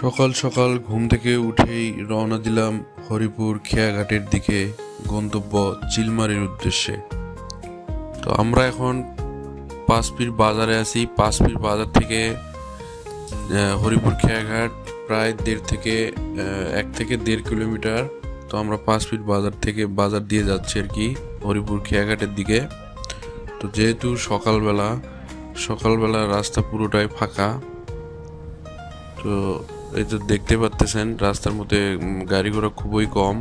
সকাল সকাল ঘুম থেকে উঠেই রওনা দিলাম হরিপুর খেয়াঘাটের দিকে গন্তব্য চিলমারির উদ্দেশ্যে। তো আমরা এখন পাঁচপির বাজারে আছি। পাঁচপির বাজার থেকে হরিপুর খেয়াঘাট প্রায় দেড় থেকে এক থেকে দেড় কিলোমিটার। তো আমরা পাঁচ বাজার থেকে বাজার দিয়ে যাচ্ছি আর কি, হরিপুর খেয়াঘাটের দিকে। তো যেহেতু সকালবেলা সকালবেলা রাস্তা পুরোটাই ফাঁকা, তো এই তো দেখতে পাচ্তেছেন রাস্তার মধ্যে গাড়ি ঘোড়া খুবই কম।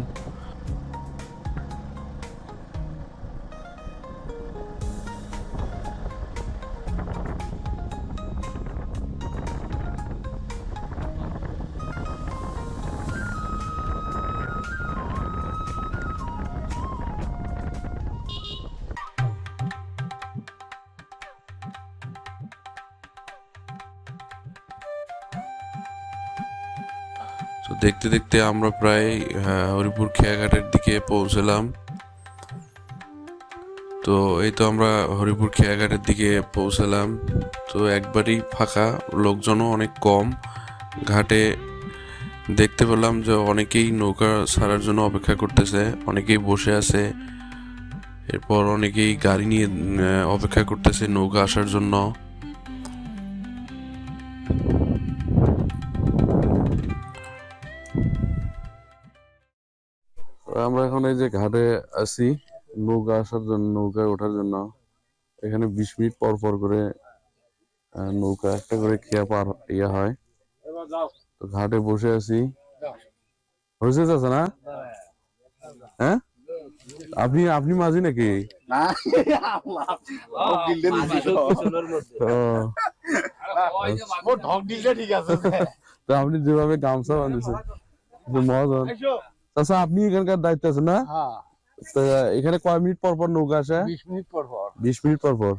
তো দেখতে দেখতে আমরা প্রায় হরিপুর খেয়াঘাটের দিকে পৌঁছলাম। তো এই তো আমরা হরিপুর খেয়াঘাটের দিকে পৌঁছালাম। তো একবারই ফাঁকা, লোকজনও অনেক কম। ঘাটে দেখতে পেলাম যে অনেকেই নৌকা ছাড়ার জন্য অপেক্ষা করতেছে, অনেকেই বসে আছে। এরপর অনেকেই গাড়ি নিয়ে, অপেক্ষা করতেছে নৌকা আসার জন্য। আমরা এখন এই যে ঘাটে আছি নৌকা আসার জন্য নৌকায় ওঠার জন্য এখানে বিশ মিনিট পর পর করে নৌকা একটা করে খেয়া পার ইয়া হয়। তো ঘাটে বসে আছি। হয়েছে চাচা না? হ্যাঁ? আপনি আপনি মাঝি নাকি? আপনি যেভাবে গামছা বাঁধেছেন মহাজন। চাচা আপনি এখানকার দায়িত্ব আছেন না? হ্যাঁ। এখানে কয় মিনিট পর পর নৌকা আসে? বিশ মিনিট পর পর। বিশ মিনিট পর পর।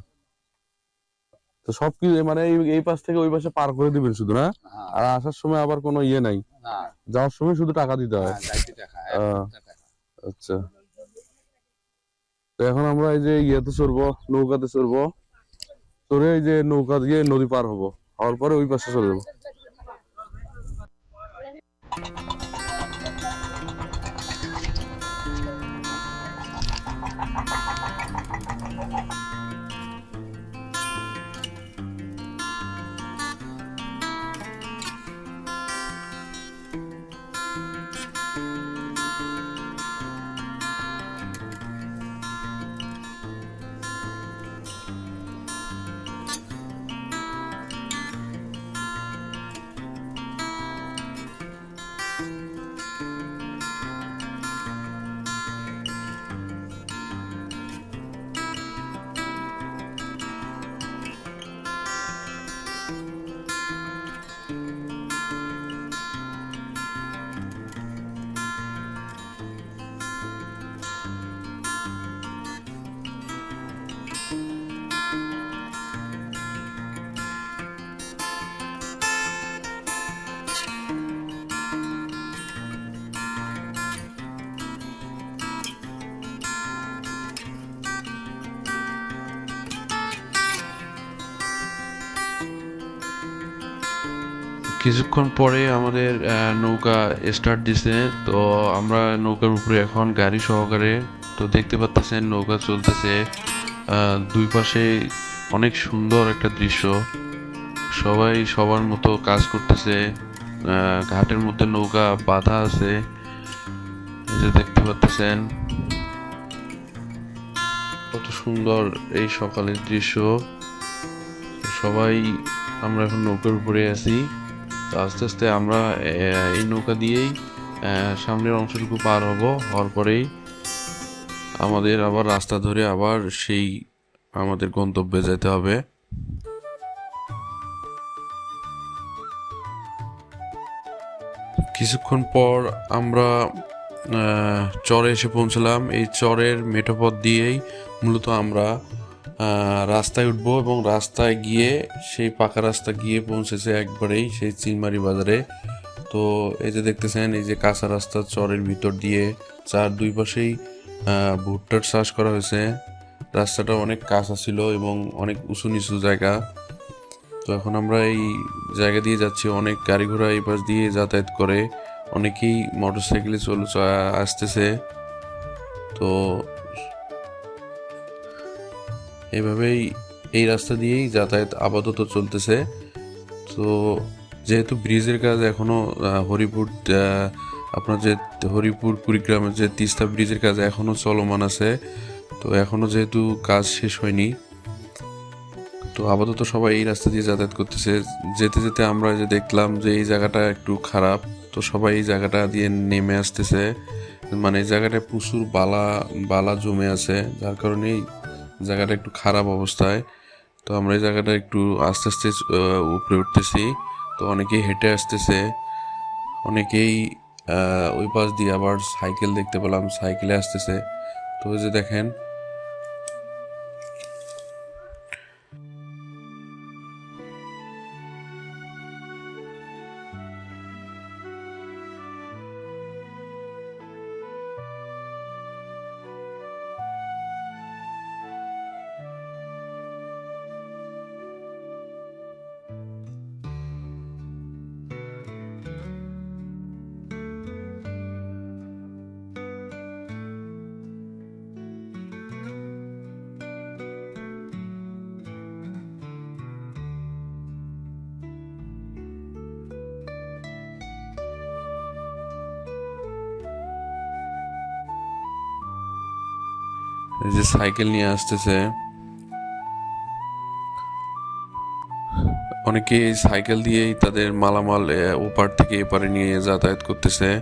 তো সব কিছু মানে এই- পাশ থেকে ওই পাশে পার করে দিবেন শুধু না? হ্যাঁ। আর আসার সময় আবার কোনো ইয়ে নাই? যাওয়ার সময় শুধু টাকা দিতে হয়? হ্যাঁ, আচ্ছা। তো এখন আমরা এই যে ইয়েতে চড়বো নৌকাতে চড়বো। চড়ে এই যে নৌকা দিয়ে নদী পার হব। হওয়ার পরে ওই পাশে চলে যাব। কিছুক্ষণ পরে আমাদের নৌকা স্টার্ট দিছে। তো আমরা নৌকার উপরে এখন গাড়ি সহকারে, তো দেখতে পাচ্ছেন নৌকা চলতেছে। দুই পাশে অনেক সুন্দর একটা দৃশ্য। সবাই সবার মতো কাজ করতেছে। ঘাটের মধ্যে নৌকা বাধা আছে। যে দেখতে পাচ্ছেন কত সুন্দর এই সকালের দৃশ্য। সবাই, আমরা এখন নৌকার উপরে আছি। আস্তে আস্তে আমরা এই নৌকা দিয়েই সামনের অংশটুকু পার হব। হওয়ার পরেই আমাদের আবার রাস্তা ধরে আবার সেই আমাদের গন্তব্যে যেতে হবে। কিছুক্ষণ পর আমরা চরে এসে পৌঁছলাম। এই চরের মেঠোপথ দিয়েই মূলত আমরা রাস্তায় উঠবো এবং রাস্তায় গিয়ে সেই পাকা রাস্তা গিয়ে পৌঁছেছে একবারেই সেই চিলমারি বাজারে। তো এই যে দেখতেছেন, এই যে কাঁচা রাস্তা চরের ভিতর দিয়ে চার দুই পাশেই ভুট্টার চাষ করা হয়েছে। রাস্তাটা অনেক কাঁচা ছিল এবং অনেক উঁচু নিচু জায়গা। তো এখন আমরা এই জায়গা দিয়ে যাচ্ছি। অনেক গাড়ি ঘোড়া এই পাশ দিয়ে যাতায়াত করে। অনেকেই মোটর সাইকেলে চল আসতেছে। তো এভাবেই এই রাস্তা দিয়েই যাতায়াত আপাতত চলতেছে। তো যেহেতু ব্রিজের কাজ এখনও হরিপুর আপনার যে হরিপুর, কুড়িগ্রামের যে তিস্তা ব্রিজের কাজ এখনও চলমান আছে। তো এখনও যেহেতু কাজ শেষ হয়নি, তো আপাতত সবাই এই রাস্তা দিয়ে যাতায়াত করতেছে। যেতে যেতে আমরা যে দেখলাম যে এই জায়গাটা একটু খারাপ, তো সবাই এই জায়গাটা দিয়ে নেমে আসতেছে। মানে এই জায়গাটায় প্রচুর বালা বালা জমে আছে, যার কারণে জায়গাটা একটু খারাপ অবস্থায়। তো আমরা এই জায়গাটা একটু আস্তে আস্তে উপরে উঠতেছি। তো অনেকেই হেঁটে আসতেছে। অনেকেই ওই পাশ দিয়ে আবার সাইকেল দেখতে পেলাম। সাইকেলে আসতেছে। তো ওই যে দেখেন যে সাইকেল নিয়ে আসতেছে। অনেকে সাইকেল দিয়েই তাদের মালামাল ওপার থেকে এপারে নিয়ে যাতায়াত করতেছে।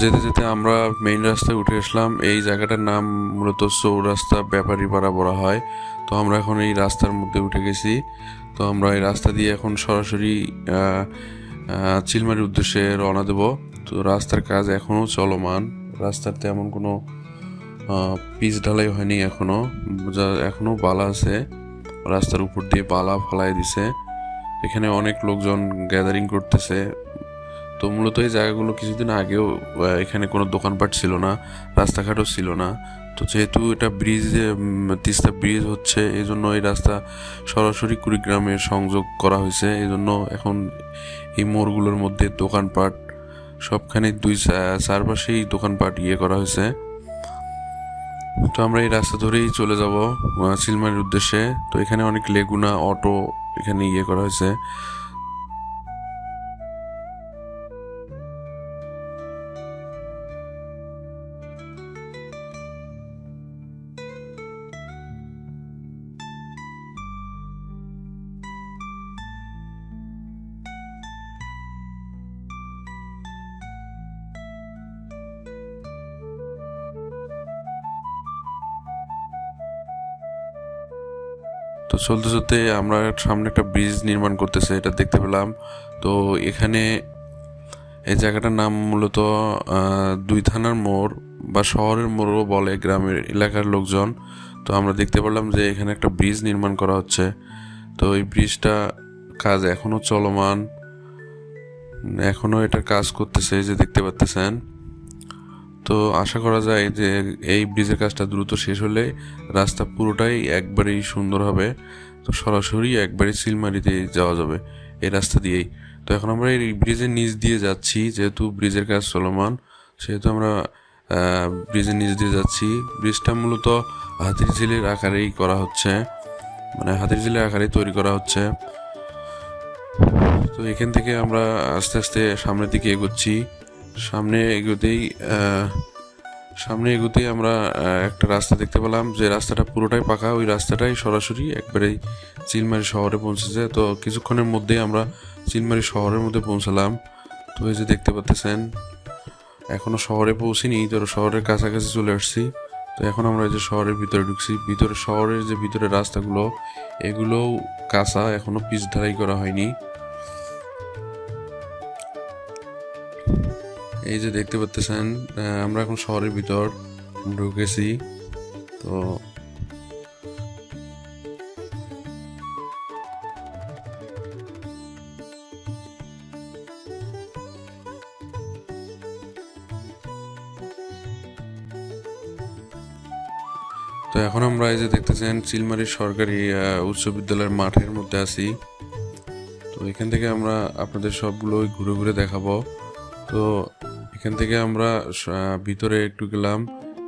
যেতে যেতে আমরা মেইন রাস্তায় উঠে আসলাম। এই জায়গাটার নাম মূলত চৌরাস্তা ব্যাপারী পাড়া বলা হয়। তো আমরা এখন এই রাস্তার মধ্যে উঠে গেছি। তো আমরা এই রাস্তা দিয়ে এখন সরাসরি চিলমারির উদ্দেশ্যে রওনা দেব। তো রাস্তার কাজ এখনও চলমান। রাস্তার তেমন কোনো পিচ ঢালাই হয়নি এখনও। যা, এখনও বালা আছে। রাস্তার উপর দিয়ে বালা ফালাই দিছে। এখানে অনেক লোকজন গ্যাদারিং করতেছে। তো মূলত এই জায়গাগুলো কিছুদিন আগেও এখানে কোনো দোকানপাট ছিল না, রাস্তাঘাটও ছিল না। তো যেহেতু এটা ব্রিজ তিস্তা ব্রিজ হচ্ছে এই জন্য এই রাস্তা সরাসরি কুড়িগ্রামের সংযোগ করা হয়েছে। এই জন্য এখন এই মোড়গুলোর মধ্যে দোকানপাট, সবখানে দুই চারপাশেই দোকানপাট ইয়ে করা হয়েছে। তো আমরা এই রাস্তা ধরেই চলে যাব সিলমারির উদ্দেশ্যে। তো এখানে অনেক লেগুনা, অটো এখানে ইয়ে করা হয়েছে। তো চলতে চলতে আমরা সামনে একটা ব্রিজ নির্মাণ করতেছে, এটা দেখতে পেলাম। তো এখানে এই জায়গাটার নাম মূলত দুই থানার মোড় বা শহরের মোড়ও বলে গ্রামের এলাকার লোকজন। তো আমরা দেখতে পেলাম যে এখানে একটা ব্রিজ নির্মাণ করা হচ্ছে। তো এই ব্রিজটা কাজ এখনও চলমান। এখনও এটার কাজ করতেছে যে দেখতে পাচ্তেছেন। তো আশা করা যায় যে এই ব্রিজের কাজটা দ্রুত শেষ হলে রাস্তা পুরোটাই একবারেই সুন্দর হবে। তো সরাসরি একবারে সিলমারিতে যাওয়া যাবে এই রাস্তা দিয়েই। তো এখন আমরা এই ব্রিজের নিচ দিয়ে যাচ্ছি, যেহেতু ব্রিজের কাজ চলমান, সেহেতু আমরা ব্রিজের নিচ দিয়ে যাচ্ছি। ব্রিজটা মূলত হাতির ঝিলের আকারেই করা হচ্ছে মানে হাতির ঝিলের আকারেই তৈরি করা হচ্ছে। তো এখান থেকে আমরা আস্তে আস্তে সামনের দিকে এগোচ্ছি। সামনে এগোতেই সামনে এগোতেই আমরা একটা রাস্তা দেখতে পেলাম যে রাস্তাটা পুরোটাই পাকা। ওই রাস্তাটাই সরাসরি একবারেই চিলমারি শহরে পৌঁছেছে। তো কিছুক্ষণের মধ্যেই আমরা চিলমারি শহরের মধ্যে পৌঁছালাম। তো এই যে দেখতে পাচ্ছেন, এখনও শহরে পৌঁছিনি, তো শহরের কাছাকাছি চলে আসছি। তো এখন আমরা এই যে শহরের ভিতরে ঢুকছি। ভিতরে, শহরের যে ভিতরে রাস্তাগুলো, এগুলোও কাঁচা, এখনও পিচ ঢালাই করা হয়নি। এই যে দেখতে পাচ্তেছেন আহ, আমরা এখন শহরের ভিতর ঢুকেছি। তো তো এখন আমরা এই যে দেখতেছেন চিলমারি সরকারি উচ্চ বিদ্যালয়ের মাঠের মধ্যে আছি। তো এখান থেকে আমরা আপনাদের সবগুলোই ঘুরে ঘুরে দেখাবো। তো এখান থেকে আমরা ভিতরে একটু গেলাম।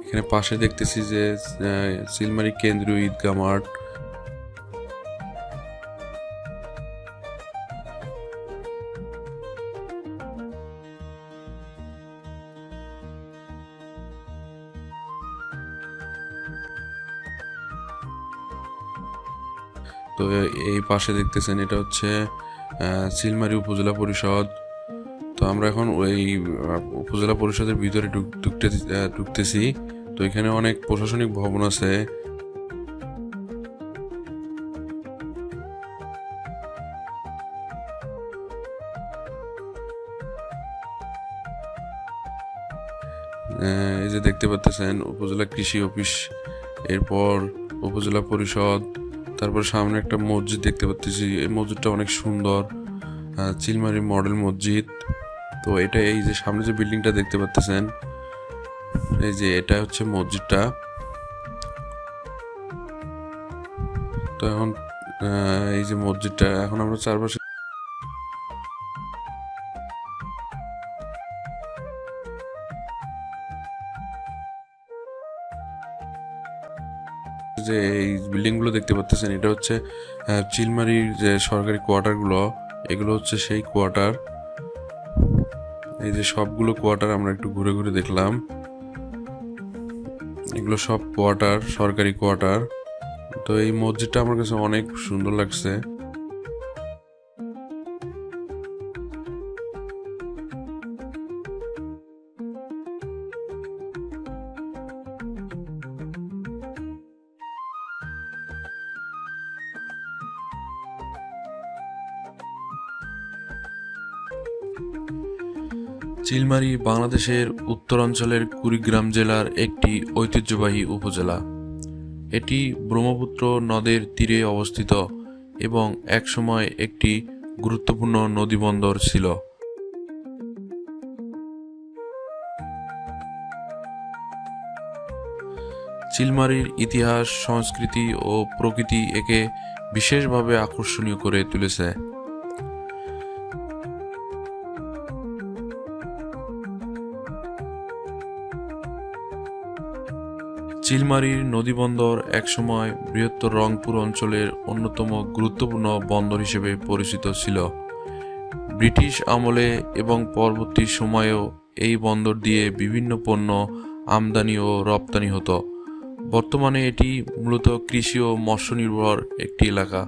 এখানে পাশে দেখতেছি যে আহ, চিলমারি কেন্দ্রীয় ঈদগাহ মাঠ। তো এই পাশে দেখতেছেন এটা হচ্ছে আহ, চিলমারি উপজেলা পরিষদ। তো আমরা এখন ওই উপজেলা পরিষদের ভিতরে ঢুক- ঢুকতে ঢুকতেছি। তো এখানে অনেক প্রশাসনিক ভবন আছে। এই যে দেখতে পাচ্ছেন, উপজেলা কৃষি অফিস, এরপর উপজেলা পরিষদ, তারপর সামনে একটা মসজিদ দেখতে পাচ্ছি এই মসজিদটা অনেক সুন্দর। চিলমারি মডেল মসজিদ। তো এটা এই যে সামনে যে বিল্ডিংটা দেখতে পাচ্ছেন এই যে এটা হচ্ছে মসজিদটা। তো এখন এই যে মসজিদটা, এখন আমরা চারপাশে যে এই বিল্ডিংগুলো দেখতে পাচ্ছেন এটা হচ্ছে চিলমারির যে সরকারি কোয়ার্টারগুলো, এগুলো হচ্ছে সেই কোয়ার্টার। এই যে সবগুলো কোয়ার্টার আমরা একটু ঘুরে ঘুরে দেখলাম। এগুলো সব কোয়ার্টার সরকারি কোয়ার্টার তো এই মসজিদটা আমার কাছে অনেক সুন্দর লাগছে। চিলমারি বাংলাদেশের উত্তরাঞ্চলের কুড়িগ্রাম জেলার একটি ঐতিহ্যবাহী উপজেলা। এটি ব্রহ্মপুত্র নদের তীরে অবস্থিত এবং একসময় একটি গুরুত্বপূর্ণ নদীবন্দর ছিল। চিলমারির ইতিহাস, সংস্কৃতি ও প্রকৃতি একে বিশেষভাবে আকর্ষণীয় করে তুলেছে। চিলমারির নদীবন্দর একসময় বৃহত্তর রংপুর অঞ্চলের অন্যতম গুরুত্বপূর্ণ বন্দর হিসেবে পরিচিত ছিল। ব্রিটিশ আমলে এবং পরবর্তী সময়েও এই বন্দর দিয়ে বিভিন্ন পণ্য আমদানি ও রপ্তানি হতো। বর্তমানে এটি মূলত কৃষি ও মৎস্য নির্ভর একটি এলাকা।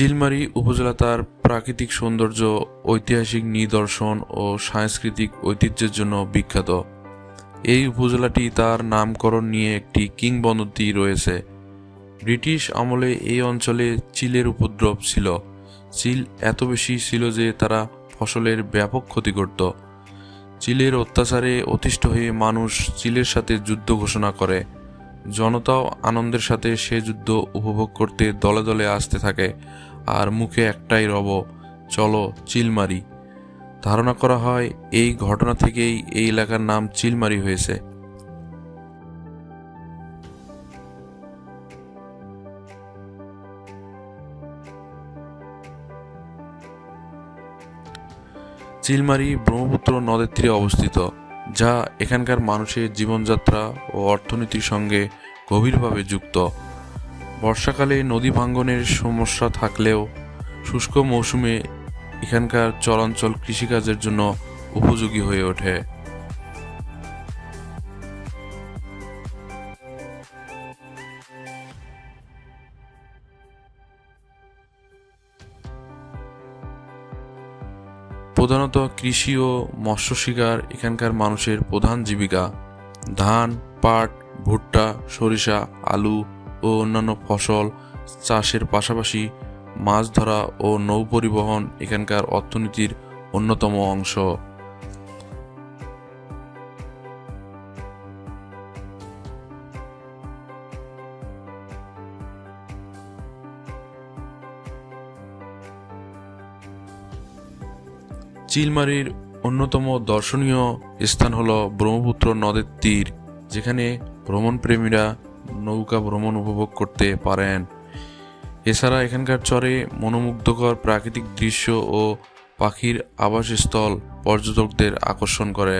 চিলমারি উপজেলা তার প্রাকৃতিক সৌন্দর্য, ঐতিহাসিক নিদর্শন ও সাংস্কৃতিক ঐতিহ্যের জন্য বিখ্যাত। এই উপজেলাটি তার নামকরণ নিয়ে একটি কিংবদন্তি রয়েছে। ব্রিটিশ আমলে এই অঞ্চলে চিলের উপদ্রব ছিল। চিল এত বেশি ছিল যে তারা ফসলের ব্যাপক ক্ষতি করত। চিলের অত্যাচারে অতিষ্ঠ হয়ে মানুষ চিলের সাথে যুদ্ধ ঘোষণা করে। জনতাও আনন্দের সাথে সে যুদ্ধ উপভোগ করতে দলে দলে আসতে থাকে। আর মুখে একটাই রব, চলো চিলমারি। ধারণা করা হয়, এই ঘটনা থেকেই এই এলাকার নাম চিলমারি হয়েছে। চিলমারি ব্রহ্মপুত্র নদের তীরে অবস্থিত, যা এখানকার মানুষের জীবনযাত্রা ও অর্থনীতির সঙ্গে গভীরভাবে যুক্ত। বর্ষাকালে নদী ভাঙ্গনের সমস্যা থাকলেও শুষ্ক মৌসুমে এখানকার চরাঞ্চল কৃষিকাজের জন্য উপযোগী হয়ে ওঠে। প্রধানত কৃষি ও মৎস্য শিকার এখানকার মানুষের প্রধান জীবিকা। ধান, পাট, ভুট্টা, সরিষা, আলু ও অন্যান্য ফসল চাষের পাশাপাশি মাছ ধরা ও নৌ পরিবহন এখানকার অর্থনীতির অন্যতম অংশ। চিলমারির অন্যতম দর্শনীয় স্থান হল ব্রহ্মপুত্র নদের তীর, যেখানে ভ্রমণপ্রেমীরা নৌকা ভ্রমণ উপভোগ করতে পারেন। এছাড়া এখানকার চরে মনোমুগ্ধকর প্রাকৃতিক দৃশ্য ও পাখির আবাসস্থল পর্যটকদের আকর্ষণ করে।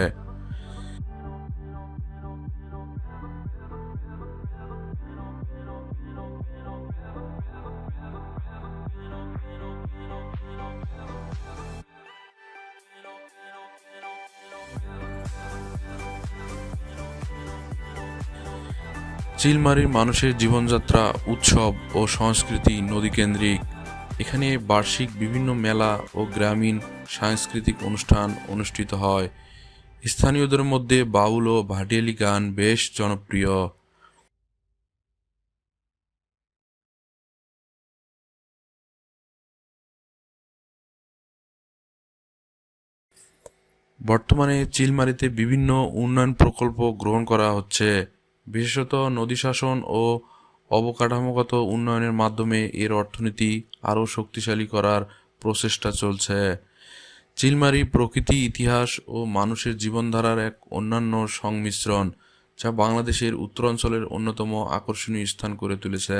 চিলমারির মানুষের জীবনযাত্রা, উৎসব ও সংস্কৃতি নদীকেন্দ্রিক। এখানে বার্ষিক বিভিন্ন মেলা ও গ্রামীণ সাংস্কৃতিক অনুষ্ঠান অনুষ্ঠিত হয়। স্থানীয়দের মধ্যে বাউল ও ভাটিয়ালি গান বেশ জনপ্রিয়। বর্তমানে চিলমারিতে বিভিন্ন উন্নয়ন প্রকল্প গ্রহণ করা হচ্ছে। বিশেষত নদী শাসন ও অবকাঠামোগত উন্নয়নের মাধ্যমে এর অর্থনীতি আরও শক্তিশালী করার প্রচেষ্টা চলছে। চিলমারি প্রকৃতি, ইতিহাস ও মানুষের জীবনধারার এক অন্যান্য সংমিশ্রণ, যা বাংলাদেশের উত্তরাঞ্চলের অন্যতম আকর্ষণীয় স্থান করে তুলেছে।